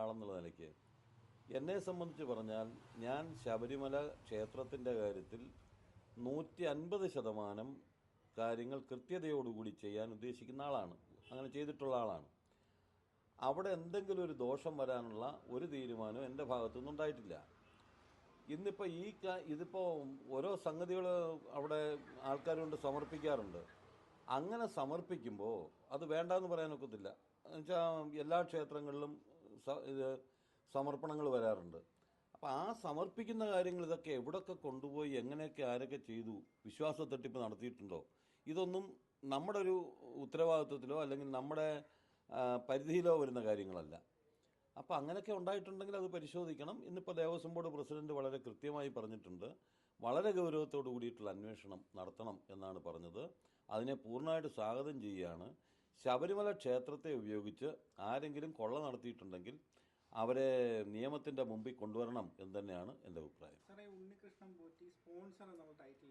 ഒരാളെന്നുള്ള നിലയ്ക്ക്. എന്നെ സംബന്ധിച്ച് പറഞ്ഞാൽ ഞാൻ ശബരിമല ക്ഷേത്രത്തിന്റെ കാര്യത്തിൽ നൂറ്റി അൻപത് ശതമാനം കാര്യങ്ങൾ കൃത്യതയോടുകൂടി ചെയ്യാൻ ഉദ്ദേശിക്കുന്ന ആളാണ്. അങ്ങനെ ചെയ്തിട്ടുള്ള ആളാണ്. അവിടെ എന്തെങ്കിലും ഒരു ദോഷം വരാനുള്ള ഒരു തീരുമാനവും എന്റെ ഭാഗത്തുനിന്ന് ഉണ്ടായിട്ടില്ല. ഇന്നിപ്പോൾ ഈ ഇതിപ്പോൾ ഓരോ സംഗതികൾ അവിടെ ആൾക്കാരുണ്ട് സമർപ്പിക്കാറുണ്ട്. അങ്ങനെ സമർപ്പിക്കുമ്പോൾ അത് വേണ്ടെന്ന് പറയാനൊക്കത്തില്ല. എന്നുവെച്ചാൽ എല്ലാ ക്ഷേത്രങ്ങളിലും ഇത് സമർപ്പണങ്ങൾ വരാറുണ്ട്. അപ്പോൾ ആ സമർപ്പിക്കുന്ന കാര്യങ്ങൾ ഇതൊക്കെ എവിടൊക്കെ കൊണ്ടുപോയി എങ്ങനെയൊക്കെ ആരൊക്കെ ചെയ്തു വിശ്വാസ തട്ടിപ്പ് നടത്തിയിട്ടുണ്ടോ? ഇതൊന്നും നമ്മുടെ ഒരു ഉത്തരവാദിത്വത്തിലോ അല്ലെങ്കിൽ നമ്മുടെ പരിധിയിലോ വരുന്ന കാര്യങ്ങളല്ല. അപ്പോൾ അങ്ങനെയൊക്കെ ഉണ്ടായിട്ടുണ്ടെങ്കിൽ അത് പരിശോധിക്കണം. ഇന്നിപ്പോൾ ദേവസ്വം ബോർഡ് പ്രസിഡന്റ് വളരെ കൃത്യമായി പറഞ്ഞിട്ടുണ്ട്. വളരെ ഗൗരവത്തോടു കൂടിയിട്ടുള്ള അന്വേഷണം നടത്തണം എന്നാണ് പറഞ്ഞത്. അതിനെ പൂർണമായിട്ട് സ്വാഗതം ചെയ്യുകയാണ്. ശബരിമല ക്ഷേത്രത്തെ ഉപയോഗിച്ച് ആരെങ്കിലും കൊള്ള നടത്തിയിട്ടുണ്ടെങ്കിൽ അവരെ നിയമത്തിന്റെ മുമ്പിൽ കൊണ്ടുവരണം എന്ന് തന്നെയാണ് എന്റെ അഭിപ്രായം. ഉണ്ണികൃഷ്ണൻ പോറ്റി സ്പോൺസർ എന്നുള്ള ടൈറ്റിൽ